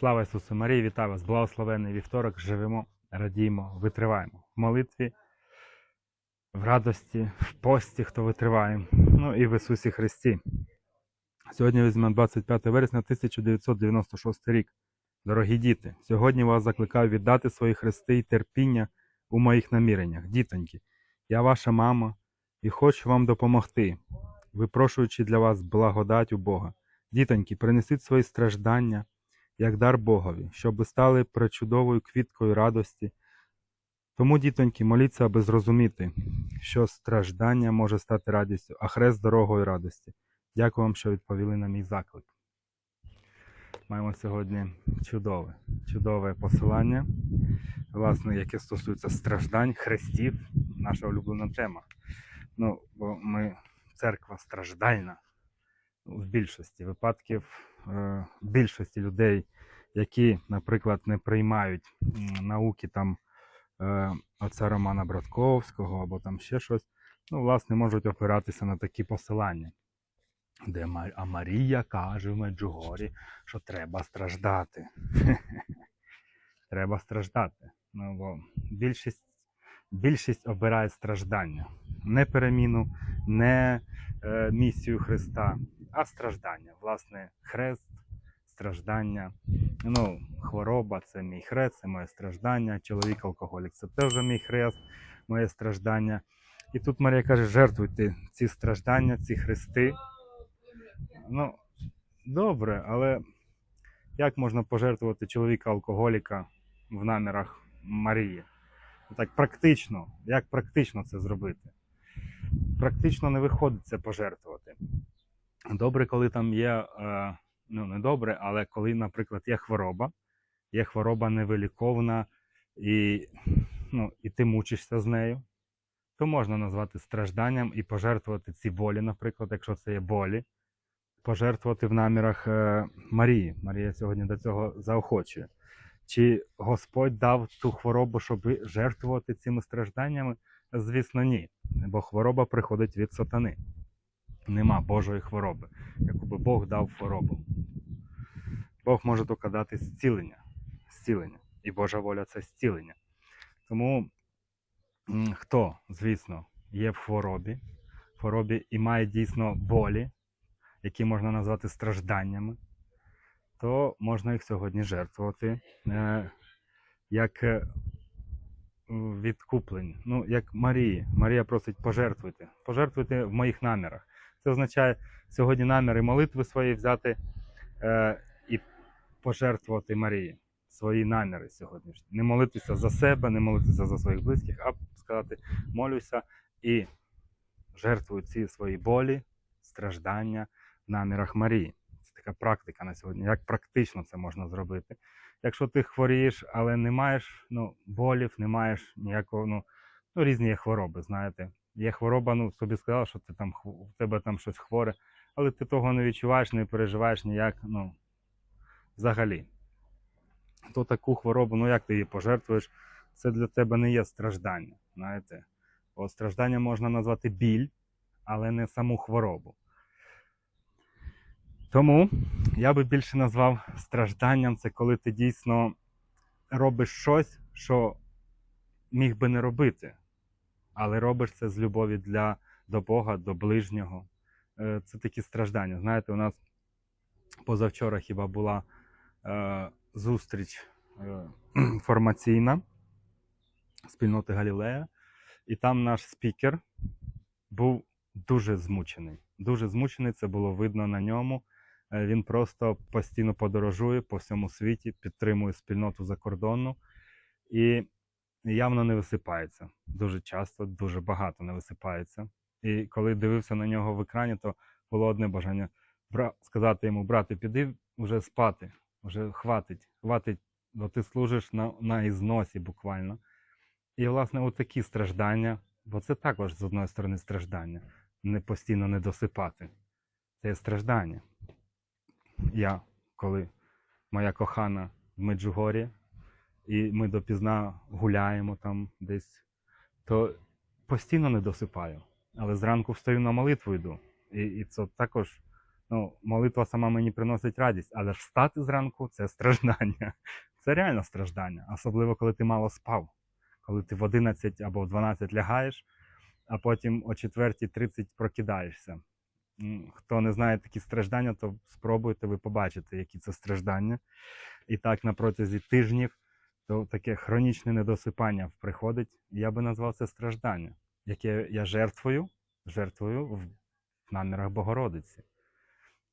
Слава Ісусу Марії, вітаю вас! Благословенний вівторок! Живемо, радіємо, витриваємо в молитві, в радості, в пості, хто витриває, ну і в Ісусі Христі. Сьогодні візьмемо 25 вересня 1996 рік. Дорогі діти, сьогодні вас закликаю віддати свої хрести і терпіння у моїх наміреннях. Дітоньки, я ваша мама і хочу вам допомогти, випрошуючи для вас благодать у Бога. Дітоньки, принесіть свої страждання як дар Богові, щоб стали пречудовою квіткою радості. Тому, дітоньки, моліться, аби зрозуміти, що страждання може стати радістю, а хрест дорогою радості. Дякую вам, що відповіли на мій заклик. Маємо сьогодні чудове, чудове посилання, власне, яке стосується страждань, хрестів, наша улюблена тема. Ну, бо ми церква страждальна в більшості випадків, більшості людей, які, наприклад, не приймають науки там е, отця Романа Братковського або там ще щось, ну, власне, можуть опиратися на такі посилання, де а Марія каже в Меджугорі, що треба страждати. Треба страждати. Ну, бо більшість, більшість обирає страждання. Не переміну, не е, місію Христа, а страждання. Власне, хрест, страждання. Ну, хвороба це мій хрест, це моє страждання. Чоловік алкоголік це теж мій хрест, моє страждання. І тут Марія каже: жертвуйте ці страждання, ці хрести. Ну, добре, але як можна пожертвувати чоловіка алкоголіка в намірах Марії? Так практично, як практично це зробити? Практично не виходить це пожертвувати. Добре, коли там є, е, ну не добре, але коли, наприклад, є хвороба, є хвороба невиліковна, і, ну, і ти мучишся з нею, то можна назвати стражданням і пожертвувати ці болі, наприклад, якщо це є болі, пожертвувати в намірах е, Марії. Марія сьогодні до цього заохочує. Чи Господь дав ту хворобу, щоб жертвувати цими стражданнями? Звісно, ні. Бо хвороба приходить від сатани. Нема Божої хвороби, якби Бог дав хворобу. Бог може тільки дати зцілення. зцілення. І Божа воля це зцілення. Тому хто, звісно, є в хворобі, хворобі і має дійсно болі, які можна назвати стражданнями, то можна їх сьогодні жертвувати е, як е, відкуплення. Ну, як Марії. Марія просить пожертвуйте. Пожертвуйте в моїх намірах. Це означає сьогодні наміри молитви свої взяти е, і пожертвувати Марії. Свої наміри сьогоднішні. Не молитися за себе, не молитися за своїх близьких, а сказати, молюся і жертвую ці свої болі, страждання в намірах Марії. Така практика на сьогодні. Як практично це можна зробити? Якщо ти хворієш, але не маєш ну, болів, не маєш ніякого, ну, ну різні є хвороби, знаєте. Є хвороба, ну тобі сказали, що ти там у тебе там щось хворе, але ти того не відчуваєш, не переживаєш ніяк, ну, взагалі. То таку хворобу, ну як ти її пожертвуєш, це для тебе не є страждання. Знаєте? Бо страждання можна назвати біль, але не саму хворобу. Тому я би більше назвав стражданням це коли ти дійсно робиш щось, що міг би не робити, але робиш це з любові для, до Бога, до ближнього. Е, Це такі страждання. Знаєте, у нас позавчора хіба була е, зустріч е, формаційна спільноти Галілея, і там наш спікер був дуже змучений. Дуже змучений, це було видно на ньому. Е, Він просто постійно подорожує по всьому світі, підтримує спільноту закордонну і явно не висипається. Дуже часто, дуже багато не висипається. І коли дивився на нього в екрані, то було одне бажання сказати йому: брате, піди вже спати, вже хватить, хватить, бо ти служиш на, на ізносі буквально. І, власне, отакі страждання, бо це також з одної сторони страждання, не постійно не досипати. Це страждання. Я, коли моя кохана в Меджугорі, і ми допізна гуляємо там десь, то постійно не досипаю. Але зранку встаю на молитву йду. І, і це також Ну, молитва сама мені приносить радість, але ж встати зранку це страждання. Це реально страждання, особливо коли ти мало спав, коли ти в 11 або в 12 лягаєш, а потім о 4.30 прокидаєшся. Хто не знає такі страждання, то спробуйте ви побачите, які це страждання. І так на протязі тижнів то таке хронічне недосипання приходить. Я би назвав це страждання, яке я жертвую, жертвую в намірах Богородиці.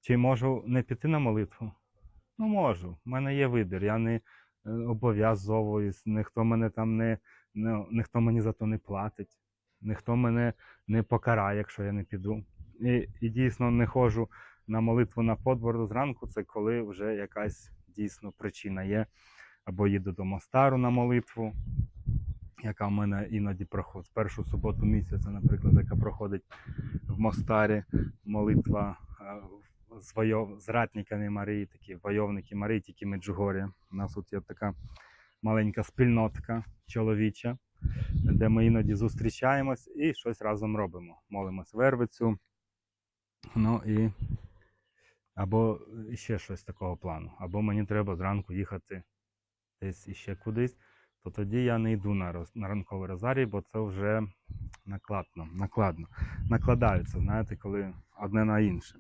Чи можу не піти на молитву? Ну, можу. У мене є вибір. Я не е, обов'язовуюсь, ніхто мене там не, не ніхто мені за то не платить, ніхто мене не покарає, якщо я не піду. І, і дійсно не ходжу на молитву на подвор зранку, це коли вже якась дійсно причина є. Або їду до Мостару на молитву, яка в мене іноді проходить першу суботу місяця, наприклад, яка проходить в Мостарі молитва е, з, войов... з ратниками Марії, такі войовники Марії, тільки Меджугор'я. У нас тут є така маленька спільнотка чоловіча, де ми іноді зустрічаємось і щось разом робимо. Молимось вервицю. Ну і або ще щось такого плану. Або мені треба зранку їхати десь іще кудись, то тоді я не йду на, роз... на ранковий розарій, бо це вже накладно, накладно. Накладаються, знаєте, коли одне на інше.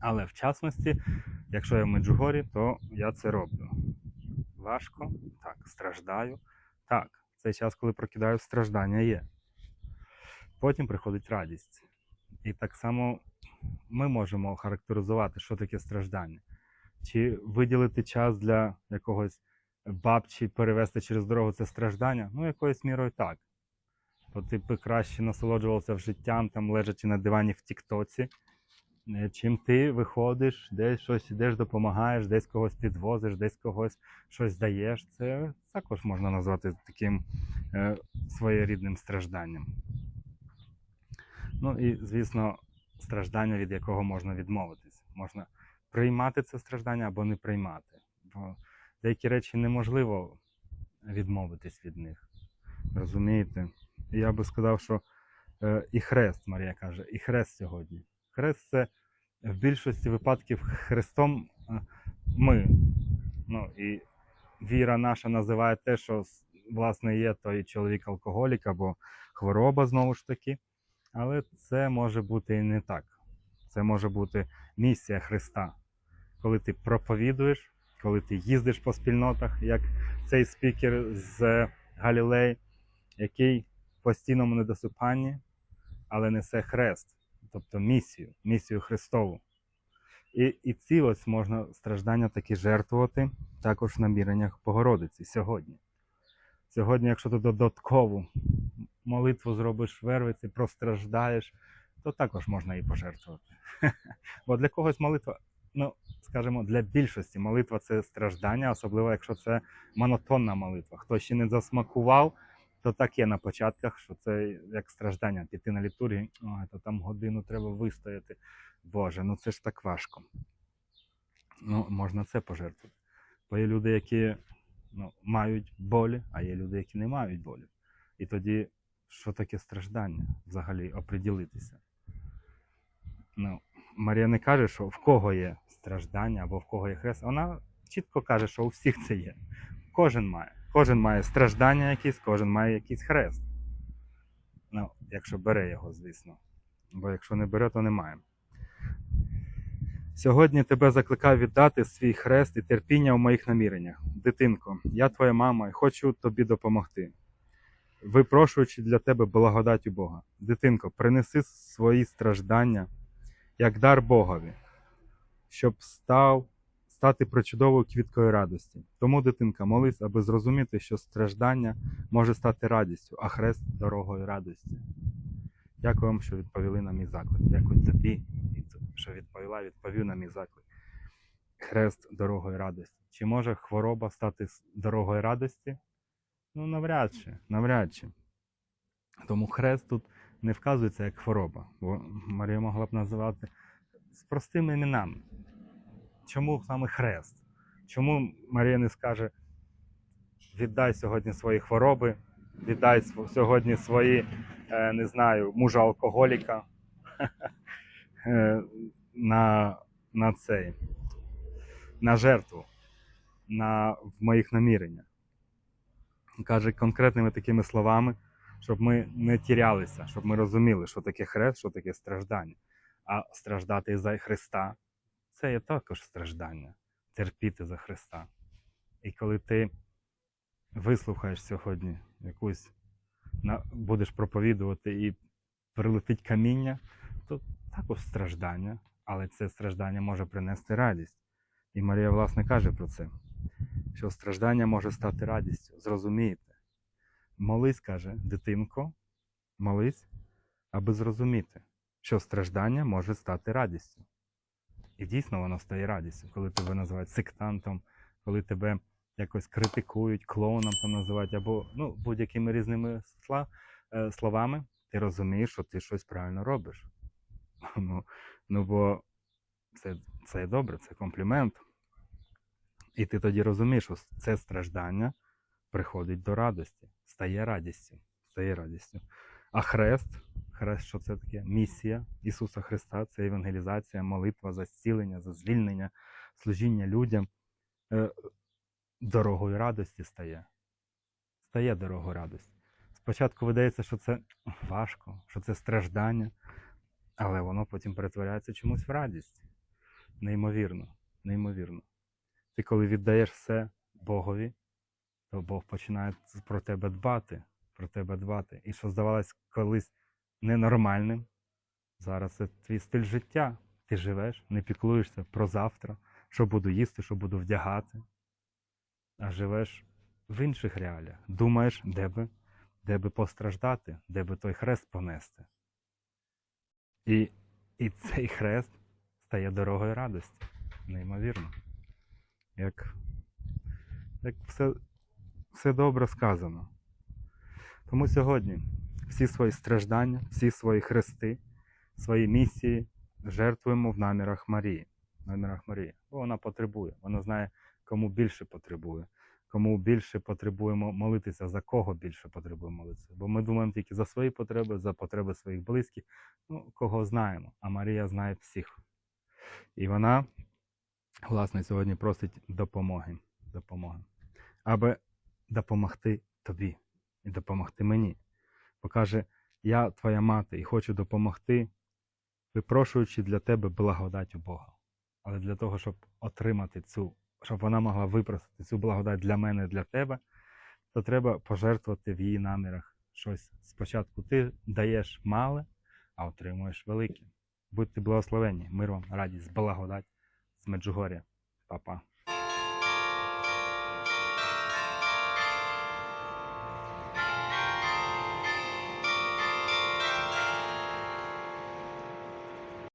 Але в частності, якщо я в Меджугорі, то я це роблю. Важко, так, страждаю. Так, цей час, коли прокидаю, страждання є. Потім приходить радість. І так само ми можемо характеризувати, що таке страждання. Чи виділити час для якогось бабчі перевести через дорогу це страждання? Ну, якоюсь мірою так. То ти б краще насолоджувався в життям, там лежачи на дивані в Тіктоці, е, чим ти виходиш, десь щось ідеш, допомагаєш, десь когось підвозиш, десь когось щось даєш. Це також можна назвати таким е, своєрідним стражданням. Ну і, звісно, страждання, від якого можна відмовитись. Можна приймати це страждання або не приймати. Бо деякі речі неможливо відмовитись від них. Розумієте? Я би сказав, що е, і хрест, Марія каже, і хрест сьогодні. Хрест це в більшості випадків Христом е, ми. Ну, і віра наша називає те, що власне є той чоловік-алкоголік або хвороба знову ж таки. Але це може бути і не так. Це може бути місія Христа. Коли ти проповідуєш, коли ти їздиш по спільнотах, як цей спікер з Галілей, який в постійному недосипанні, але несе хрест, тобто місію, місію Христову. І, і ці ось можна страждання таки жертвувати також в наміреннях Богородиці сьогодні. Сьогодні, якщо ти додаткову молитву зробиш вервиці, простраждаєш, то також можна її пожертвувати. Бо для когось молитва, ну, скажімо, для більшості молитва це страждання, особливо якщо це монотонна молитва. Хто ще не засмакував, то так є на початках, що це як страждання. Піти на літургію, ой, то там годину треба вистояти. Боже, ну це ж так важко. Ну, можна це пожертвувати. Бо є люди, які ну, мають болі, а є люди, які не мають болі. І тоді, що таке страждання взагалі оприділитися? Ну, Марія не каже, що в кого є страждання або в кого є хрест. Вона чітко каже, що у всіх це є. Кожен має. Кожен має страждання якісь, кожен має якийсь хрест. Ну, якщо бере його, звісно. Бо якщо не бере, то немає. Сьогодні тебе закликаю віддати свій хрест і терпіння в моїх наміреннях. Дитинко, я твоя мама і хочу тобі допомогти. Випрошуючи для тебе благодать у Бога. Дитинко, принеси свої страждання як дар Богові, щоб став, стати причудовою квіткою радості. Тому, дитинка, молись, аби зрозуміти, що страждання може стати радістю, а хрест дорогою радості. Дякую вам, що відповіли на мій заклик. Дякую тобі, відповіла, відповів на мій заклик. Хрест дорогою радості. Чи може хвороба стати дорогою радості? Ну, навряд чи, навряд чи. Тому хрест тут не вказується як хвороба, бо Марія могла б називати з простими іменами. Чому саме хрест? Чому Марія не скаже: віддай сьогодні свої хвороби, віддай сьогодні свої, не знаю, мужа алкоголіка, на, на цей, на жертву, на, в моїх наміреннях. Каже конкретними такими словами, щоб ми не тірялися, щоб ми розуміли, що таке хрест, що таке страждання. А страждати за Христа це є також страждання, терпіти за Христа. І коли ти вислухаєш сьогодні якусь, будеш проповідувати і прилетить каміння, то також страждання, але це страждання може принести радість. І Марія, власне, каже про це, що страждання може стати радістю. Зрозумієте. Молись, каже, дитинко, молись, аби зрозуміти, що страждання може стати радістю. І дійсно воно стає радістю, коли тебе називають сектантом, коли тебе якось критикують, клоуном там називають, або ну, будь-якими різними е, словами, ти розумієш, що ти щось правильно робиш. Ну, ну бо це, це добре, це комплімент. І ти тоді розумієш, що це страждання приходить до радості, стає радістю, стає радістю. А хрест, хрест, що це таке? Місія Ісуса Христа, це евангелізація, молитва за зцілення, за звільнення, служіння людям. Е, Дорогою радості стає. Стає дорогою радості. Спочатку видається, що це важко, що це страждання, але воно потім перетворяється чомусь в радість. Неймовірно, неймовірно. Ти коли віддаєш все Богові, то Бог починає про тебе дбати, про тебе дбати. І що здавалось колись ненормальним, зараз це твій стиль життя. Ти живеш, не піклуєшся про завтра, що буду їсти, що буду вдягати, а живеш в інших реаліях. Думаєш, де би, де би постраждати, де би той хрест понести. І, і цей хрест стає дорогою радості. Неймовірно. Як, як все, все добре сказано. Тому сьогодні всі свої страждання, всі свої хрести, свої місії жертвуємо в намірах Марії. В намірах Марії. Бо вона потребує. Вона знає, кому більше потребує. Кому більше потребуємо молитися, за кого більше потребуємо молитися. Бо ми думаємо тільки за свої потреби, за потреби своїх близьких, ну, кого знаємо. А Марія знає всіх. І вона, власне, сьогодні просить допомоги, допомоги, аби допомогти тобі і допомогти мені. Бо каже, я твоя мати і хочу допомогти, випрошуючи для тебе благодать у Бога. Але для того, щоб отримати цю, щоб вона могла випросити цю благодать для мене, для тебе, то треба пожертвувати в її намірах щось. Спочатку ти даєш мале, а отримуєш велике. Будьте благословені, мир вам, радість, благодать з Меджугоря. Па-па.